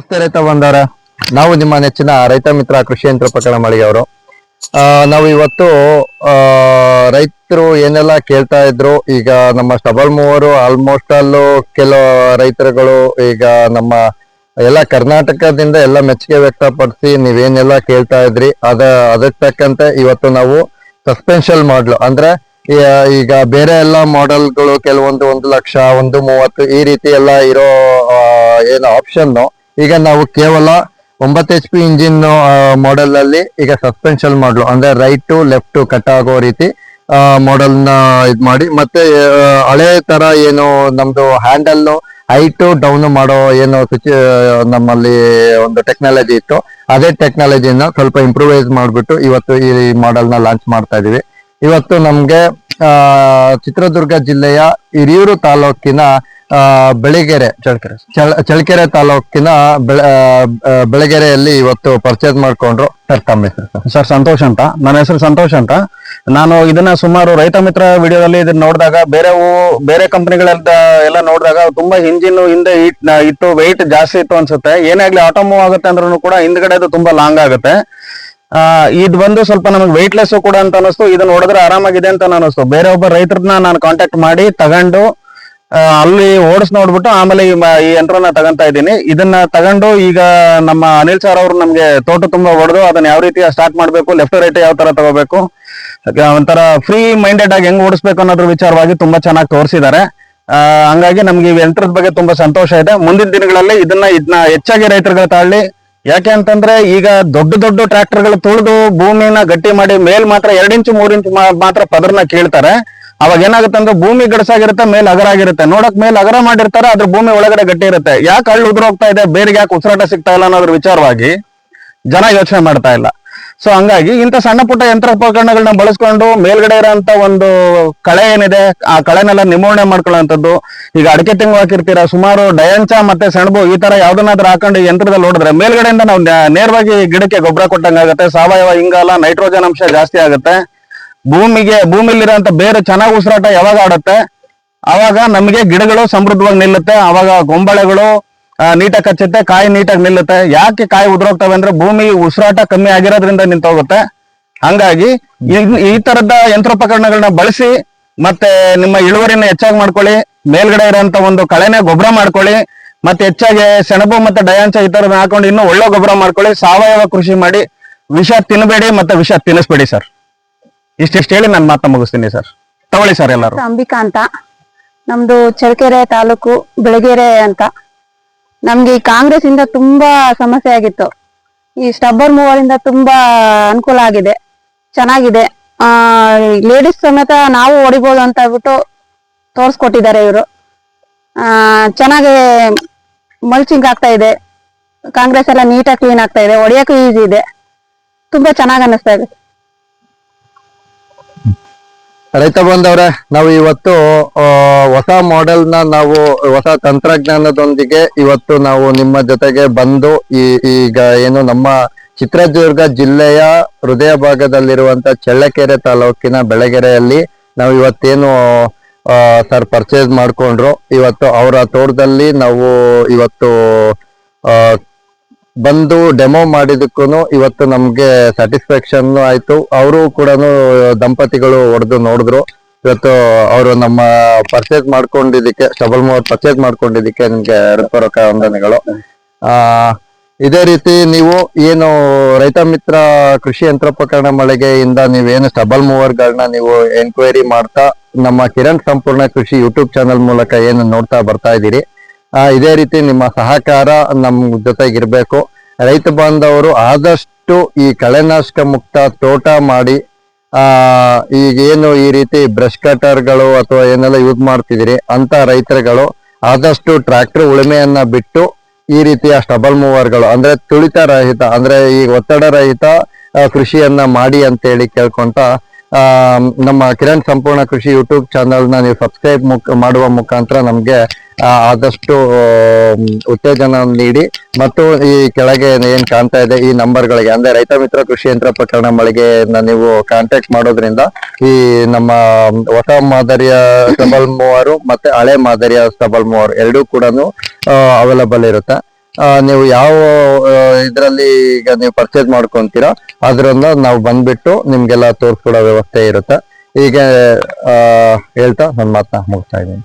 ನಮಸ್ತೆ ರೈತ ಬಂದಾರ. ನಾವು ನಿಮ್ಮ ನೆಚ್ಚಿನ ರೈತ ಮಿತ್ರ ಕೃಷಿ ಯಂತ್ರೋಪಕರಣ ಮಳಿಗೆಯವರು ನಾವು ಇವತ್ತು ರೈತರು ಏನೆಲ್ಲ ಕೇಳ್ತಾ ಇದ್ರು, ಈಗ ನಮ್ಮ ಸ್ಟಬಲ್ ಮೂವರು ಆಲ್ಮೋಸ್ಟ್ ಅಲ್ಲೂ ಕೆಲವು ರೈತರುಗಳು, ಈಗ ನಮ್ಮ ಎಲ್ಲ ಕರ್ನಾಟಕದಿಂದ ಎಲ್ಲ ಮೆಚ್ಚುಗೆ ವ್ಯಕ್ತಪಡಿಸಿ ನೀವೇನೆಲ್ಲ ಕೇಳ್ತಾ ಇದ್ರಿ, ಅದ, ಅದಕ್ಕೆ ತಕ್ಕಂತೆ ಇವತ್ತು ನಾವು ಸಸ್ಪೆನ್ಷಲ್ ಮಾಡ್ಲು. ಅಂದ್ರೆ ಈಗ ಬೇರೆ ಎಲ್ಲ ಮಾಡೆಲ್ಗಳು ಕೆಲವೊಂದು ಒಂದು ಲಕ್ಷ, ಒಂದು ಮೂವತ್ತು ಈ ರೀತಿ ಎಲ್ಲ ಇರೋ ಏನು ಆಪ್ಷನ್ ಈಗ ನಾವು ಕೇವಲ ಒಂಬತ್ತು ಎಚ್ ಪಿ ಇಂಜಿನ್ ಮಾಡೆಲ್ ಅಲ್ಲಿ ಈಗ ಸಸ್ಪೆನ್ಷನ್ ಮಾಡಲು. ಅಂದ್ರೆ ರೈಟ್ ಟು ಲೆಫ್ಟ್ ಕಟ್ ಆಗೋ ರೀತಿ ಮಾಡೆಲ್ನ ಇದ್ ಮಾಡಿ. ಮತ್ತೆ ಹಳೆ ತರ ಏನು ನಮ್ದು ಹ್ಯಾಂಡಲ್ ಹೈಟ್ ಡೌನ್ ಮಾಡೋ ಏನು ಸಿಚು ನಮ್ಮಲ್ಲಿ ಒಂದು ಟೆಕ್ನಾಲಜಿ ಇತ್ತು. ಅದೇ ಟೆಕ್ನಾಲಜಿನ ಸ್ವಲ್ಪ ಇಂಪ್ರೂವೈಸ್ ಮಾಡಿಬಿಟ್ಟು ಇವತ್ತು ಈ ಮಾಡೆಲ್ನ ಲಾಂಚ್ ಮಾಡ್ತಾ ಇದೀವಿ. ಇವತ್ತು ನಮ್ಗೆ ಚಿತ್ರದುರ್ಗ ಜಿಲ್ಲೆಯ ಹಿರಿಯೂರು ತಾಲೂಕಿನ ಬೆಳಗೆರೆ ಚಳ್ಳಕೆರೆ. ಚಳ್ಳಕೆರೆ ತಾಲೂಕಿನ ಬೆಳಗೆರೆಯಲ್ಲಿ ಇವತ್ತು ಪರ್ಚೇಸ್ ಮಾಡ್ಕೊಂಡ್ರು ಸರ್ ಸರ್. ಸಂತೋಷ್ ಅಂತ. ನನ್ನ ಹೆಸರು ಸಂತೋಷ್ ಅಂತ. ನಾನು ಇದನ್ನ ಸುಮಾರು ರೈತ ಮಿತ್ರ ವಿಡಿಯೋದಲ್ಲಿ ಇದನ್ನ ನೋಡಿದಾಗ, ಬೇರೆ ಬೇರೆ ಕಂಪನಿಗಳ ಎಲ್ಲ ನೋಡಿದಾಗ ತುಂಬಾ ಇಂಜಿನ್ ಹಿಂದೆ ಇಟ್- ಇಟ್ಟು ವೆಯ್ಟ್ ಜಾಸ್ತಿ ಇತ್ತು ಅನ್ಸುತ್ತೆ. ಏನೇ ಆಗ್ಲಿ ಆಟೋ ಮೂವ್ ಆಗುತ್ತೆ ಅಂದ್ರೂ ಕೂಡ ಹಿಂದ್ಗಡೆ ಅದು ತುಂಬಾ ಲಾಂಗ್ ಆಗುತ್ತೆ. ಆ, ಇದು ಬಂದು ಸ್ವಲ್ಪ ನಮಗೆ ವೆಯ್ಟ್ಲೆಸ್ ಕೂಡ ಅಂತ ಅನಿಸ್ತು ಇದನ್ನ ನೋಡಿದ್ರೆ ಆರಾಮಾಗಿದೆ ಅಂತ ಅನಿಸ್ತು ಬೇರೆ ಒಬ್ಬ ರೈತರನ್ನ ನಾನು ಕಾಂಟ್ಯಾಕ್ಟ್ ಮಾಡಿ ತಗೊಂಡು ಅಲ್ಲಿ ಓಡಿಸ್ ನೋಡ್ಬಿಟ್ಟು ಆಮೇಲೆ ಈ ಯಂತ್ರನ ತಗೊಂತಾ ಇದ್ದೀನಿ. ಇದನ್ನ ತಗೊಂಡು ಈಗ ನಮ್ಮ ಅನಿಲ್ ಸರ್ ಅವರು ನಮ್ಗೆ ತೋಟ ತುಂಬಾ ಹೊಡೆದು ಅದನ್ನ ಯಾವ ರೀತಿ ಸ್ಟಾರ್ಟ್ ಮಾಡ್ಬೇಕು ಲೆಫ್ಟ್ ರೈಟ್ ಯಾವ ತರ ತಗೋಬೇಕು ಒಂಥರ ಫ್ರೀ ಮೈಂಡೆಡ್ ಆಗಿ ಹೆಂಗ್ ಓಡಿಸ್ಬೇಕು ಅನ್ನೋದ್ರ ವಿಚಾರವಾಗಿ ತುಂಬಾ ಚೆನ್ನಾಗಿ ತೋರಿಸಿದ್ದಾರೆ. ಹಂಗಾಗಿ ನಮ್ಗೆ ಈ ಯಂತ್ರದ ಬಗ್ಗೆ ತುಂಬಾ ಸಂತೋಷ ಇದೆ. ಮುಂದಿನ ದಿನಗಳಲ್ಲಿ ಇದನ್ನ ಇದನ್ನ ಹೆಚ್ಚಾಗಿ ರೈತರುಗಳ ತಾಳ್ಲಿ ಯಾಕೆ ಅಂತಂದ್ರೆ ಈಗ ದೊಡ್ಡ ದೊಡ್ಡ ಟ್ರ್ಯಾಕ್ಟರ್ಗಳು ತುಳಿದು ಭೂಮಿನ ಗಟ್ಟಿ ಮಾಡಿ ಮೇಲ್ ಮಾತ್ರ ಎರಡ್ ಇಂಚು, ಮೂರ್ ಇಂಚು ಮಾತ್ರ ಪದರ್ನ ಕೀಳ್ತಾರೆ. ಅವಾಗ ಏನಾಗುತ್ತೆ ಅಂದ್ರೆ ಭೂಮಿ ಗಡಸಾಗಿರುತ್ತೆ, ಮೇಲೆ ಅಗರ ಆಗಿರುತ್ತೆ. ನೋಡಕ್ ಮೇಲೆ ಅಗರ ಮಾಡಿರ್ತಾರೆ ಅದ್ರ ಭೂಮಿ ಒಳಗಡೆ ಗಟ್ಟಿ ಇರುತ್ತೆ. ಯಾಕೆ ಹಳ್ಳು ಉದುರೋಗ್ತಾ ಇದೆ? ಬೇರೆ ಯಾಕೆ ಉಸಿರಾಟ ಸಿಗ್ತಾ ಇಲ್ಲ ಅನ್ನೋದ್ರ ವಿಚಾರವಾಗಿ ಜನ ಯೋಚನೆ ಮಾಡ್ತಾ ಇಲ್ಲ. ಸೊ ಹಂಗಾಗಿ ಇಂಥ ಸಣ್ಣ ಪುಟ್ಟ ಯಂತ್ರೋಪಕರಣಗಳನ್ನ ಬಳಸ್ಕೊಂಡು ಮೇಲ್ಗಡೆ ಇರೋಂತ ಒಂದು ಕಳೆ ಏನಿದೆ, ಆ ಕಳೆನೆಲ್ಲ ನಿಮೋಣೆ ಮಾಡ್ಕೊಳ್ಳೋಂಥದ್ದು ಈಗ ಅಡಿಕೆ ತೆಂಗು ಹಾಕಿರ್ತೀರಾ, ಸುಮಾರು ಡಯಂಚ ಮತ್ತೆ ಸೆಣಬು ಈ ತರ ಯಾವ್ದನ್ನಾದ್ರೂ ಹಾಕೊಂಡು ಯಂತ್ರದಲ್ಲಿ ನೋಡಿದ್ರೆ ಮೇಲ್ಗಡೆಯಿಂದ ನಾವು ನೇರವಾಗಿ ಗಿಡಕ್ಕೆ ಗೊಬ್ಬರ ಕೊಟ್ಟಂಗಾಗತ್ತೆ, ಸಾವಯವ ಇಂಗಾಲ, ನೈಟ್ರೋಜನ್ ಅಂಶ ಜಾಸ್ತಿ ಆಗುತ್ತೆ. ಭೂಮಿಗೆ ಭೂಮಿಲಿರೋಂಥ ಬೇರೆ ಚೆನ್ನಾಗಿ ಉಸಿರಾಟ ಯಾವಾಗ ಆಡುತ್ತೆ? ಅವಾಗ ನಮಗೆ ಗಿಡಗಳು ಸಮೃದ್ಧವಾಗಿ ನಿಲ್ಲುತ್ತೆ. ಅವಾಗ ಗೊಂಬಳೆಗಳು ನೀಟಾಗಿ ಕಚ್ಚುತ್ತೆ, ಕಾಯಿ ನೀಟಾಗಿ ನಿಲ್ಲುತ್ತೆ. ಯಾಕೆ ಕಾಯಿ ಉದುರೋಗ್ತವೆ ಅಂದ್ರೆ ಭೂಮಿ ಉಸಿರಾಟ ಕಮ್ಮಿ ಆಗಿರೋದ್ರಿಂದ ನಿಂತೋಗುತ್ತೆ. ಹಂಗಾಗಿ ಈ- ಈ ತರದ ಯಂತ್ರೋಪಕರಣಗಳನ್ನ ಬಳಸಿ ಮತ್ತೆ ನಿಮ್ಮ ಇಳುವರಿನ ಹೆಚ್ಚಾಗಿ ಮಾಡ್ಕೊಳ್ಳಿ. ಮೇಲ್ಗಡೆ ಇರೋಂತ ಒಂದು ಕಳೆನೆ ಗೊಬ್ಬರ ಮಾಡ್ಕೊಳ್ಳಿ. ಮತ್ತೆ ಹೆಚ್ಚಾಗಿ ಸೆಣಬು ಮತ್ತೆ ಡಯಾಂಚ ಈ ತರದ ಹಾಕೊಂಡು ಇನ್ನೂ ಒಳ್ಳೆ ಗೊಬ್ಬರ ಮಾಡ್ಕೊಳ್ಳಿ. ಸಾವಯವ ಕೃಷಿ ಮಾಡಿ. ವಿಷ ತಿನ್ನಬೇಡಿ ಮತ್ತೆ ವಿಷ ತಿನ್ನಿಸ್ಬೇಡಿ ಸರ್. ಇಷ್ಟಿಷ್ಟು ಹೇಳಿ ನಾನು ಮಾತನ್ನ ಮುಗಿಸ್ತೀನಿ ಸರ್. ತಗೊಳ್ಳಿ ಸರ್ ಎಲ್ಲರೂ. ಅಂಬಿಕಾ ಅಂತ. ನಮ್ದು ಚಳ್ಳಕೆರೆ ತಾಲೂಕು ಬೆಳಗೆರೆ ಅಂತ. ನಮ್ಗೆ ಈ ಕಾಂಗ್ರೆಸ್ ಇಂದ ತುಂಬಾ ಸಮಸ್ಯೆ ಆಗಿತ್ತು. ಈ ಸ್ಟಬ್ಬರ್ ಮೂವರ್ ಇಂದ ತುಂಬಾ ಅನುಕೂಲ ಆಗಿದೆ. ಚೆನ್ನಾಗಿದೆ. ಆ ಲೇಡೀಸ್ ಸಮೇತ ನಾವು ಹೊಡಿಬೋದು ಅಂತ ಹೇಳ್ಬಿಟ್ಟು ತೋರ್ಸ್ಕೊಟ್ಟಿದ್ದಾರೆ ಇವರು. ಆ, ಚೆನ್ನಾಗಿ ಮಲ್ಚಿಂಗ್ ಆಗ್ತಾ ಇದೆ. ಕಾಂಗ್ರೆಸ್ ಎಲ್ಲ ನೀಟಾಗಿ ಕ್ಲೀನ್ ಆಗ್ತಾ ಇದೆ. ಹೊಡಿಯಕ್ಕೂ ಈಸಿ ಇದೆ. ತುಂಬಾ ಚೆನ್ನಾಗಿ ಅನ್ನಿಸ್ತಾ ಇದೆ. ರೈತ ಬಂದವ್ರೆ, ನಾವು ಇವತ್ತು ಹೊಸ ಮಾಡೆಲ್ ನಾವು, ಹೊಸ ತಂತ್ರಜ್ಞಾನದೊಂದಿಗೆ ಇವತ್ತು ನಾವು ನಿಮ್ಮ ಜೊತೆಗೆ ಬಂದು, ಈ, ಈಗ ಏನು ನಮ್ಮ ಚಿತ್ರದುರ್ಗ ಜಿಲ್ಲೆಯ ಹೃದಯ ಭಾಗದಲ್ಲಿರುವಂತ ಚಳ್ಳಕೆರೆ ತಾಲೂಕಿನ ಬೆಳಗೆರೆಯಲ್ಲಿ ನಾವು ಇವತ್ತೇನು ಸರ್ ಪರ್ಚೇಸ್ ಮಾಡ್ಕೊಂಡ್ರು. ಇವತ್ತು ಅವರ ತೋಟದಲ್ಲಿ ನಾವು ಇವತ್ತು ಬಂದು ಡೆಮೋ ಮಾಡಿದಕ್ಕೂ ಇವತ್ತು ನಮ್ಗೆ ಸ್ಯಾಟಿಸ್ಫ್ಯಾಕ್ಷನ್ ಆಯ್ತು. ಅವರು ಕೂಡ ದಂಪತಿಗಳು ಹೊಡೆದು ನೋಡಿದ್ರು. ಇವತ್ತು ಅವರು ನಮ್ಮ ಪರ್ಚೇಸ್ ಮಾಡ್ಕೊಂಡಿದ್ದಕ್ಕೆ ಮೂವರ್ ಪರ್ಚೇಸ್ ಮಾಡ್ಕೊಂಡಿದ್ದಕ್ಕೆ ನಿಮ್ಗೆ ಹೃತ್ಪೂರ್ವಕ ವಂದನೆಗಳು ಆ, ಇದೇ ರೀತಿ ನೀವು ಏನು ರೈತ ಮಿತ್ರ ಕೃಷಿ ಯಂತ್ರೋಪಕರಣ ಮಳಿಗೆಯಿಂದ ನೀವೇನು ಸ್ಟಬಲ್ ಮೂವರ್ಗಳನ್ನ ನೀವು ಎನ್ಕ್ವೈರಿ ಮಾಡ್ತಾ ನಮ್ಮ ಕಿರಣ್ ಸಂಪೂರ್ಣ ಕೃಷಿ ಯೂಟ್ಯೂಬ್ ಚಾನೆಲ್ ಮೂಲಕ ಏನು ನೋಡ್ತಾ ಬರ್ತಾ ಇದ್ದೀರಿ. ಇದೇ ರೀತಿ ನಿಮ್ಮ ಸಹಕಾರ ನಮ್ಮ ಜೊತೆಗಿರಬೇಕು. ರೈತ ಬಾಂಧವರು ಆದಷ್ಟು ಈ ಕಳೆನಾಶಕ ಮುಕ್ತ ತೋಟ ಮಾಡಿ ಈಗ ಏನು ಈ ರೀತಿ ಬ್ರಷ್ ಕಟರ್ಗಳು ಅಥವಾ ಏನೆಲ್ಲ ಯೂಸ್ ಮಾಡ್ತಿದ್ದೀರಿ ಅಂತ ರೈತರುಗಳು ಆದಷ್ಟು ಟ್ರ್ಯಾಕ್ಟರ್ ಉಳುಮೆಯನ್ನ ಬಿಟ್ಟು ಈ ರೀತಿಯ ಸ್ಟಬಲ್ ಮೂವರ್ಗಳು ಅಂದ್ರೆ ತುಳಿತ ರಹಿತ ಅಂದ್ರೆ ಈ ಒತ್ತಡ ರಹಿತ ಕೃಷಿಯನ್ನ ಮಾಡಿ ಅಂತ ಹೇಳಿ ಕೇಳ್ಕೊಂತ ನಮ್ಮ ಕಿರಣ್ ಸಂಪೂರ್ಣ ಕೃಷಿ ಯೂಟ್ಯೂಬ್ ಚಾನಲ್ನ ನೀವು ಸಬ್ಸ್ಕ್ರೈಬ್ ಮುಖ ಮಾಡುವ ಮುಖಾಂತರ ನಮ್ಗೆ ಆದಷ್ಟು ಉತ್ತೇಜನ ನೀಡಿ. ಮತ್ತು ಈ ಕೆಳಗೆ ಏನ್ ಕಾಣ್ತಾ ಇದೆ, ಈ ನಂಬರ್ಗಳಿಗೆ, ಅಂದ್ರೆ ರೈತ ಮಿತ್ರ ಕೃಷಿ ಯಂತ್ರೋಪಕರಣ ಮಳಿಗೆಯನ್ನ ನೀವು ಕಾಂಟ್ಯಾಕ್ಟ್ ಮಾಡೋದ್ರಿಂದ, ಈ ನಮ್ಮ ಹೊಸ ಮಾದರಿಯ ಸ್ಟಬಲ್ ಮೂವರು ಮತ್ತೆ ಹಳೆ ಮಾದರಿಯ ಸ್ಟಬಲ್ ಮೂವರು ಎರಡೂ ಕೂಡ ಅವೈಲಬಲ್ ಇರುತ್ತೆ. ನೀವು ಯಾವ ಇದರಲ್ಲಿ ಈಗ ನೀವು ಪರ್ಚೇಸ್ ಮಾಡ್ಕೊಂತೀರಾ ಅದರಿಂದ ನಾವು ಬಂದ್ಬಿಟ್ಟು ನಿಮ್ಗೆಲ್ಲ ತೋರಿಸ್ಕೊಡೋ ವ್ಯವಸ್ಥೆ ಇರುತ್ತೆ. ಈಗ ಹೇಳ್ತಾ ನನ್ನ ಮಾತನ್ನ ಮುಗಿಸ್ತಾ ಇದ್ದೀನಿ.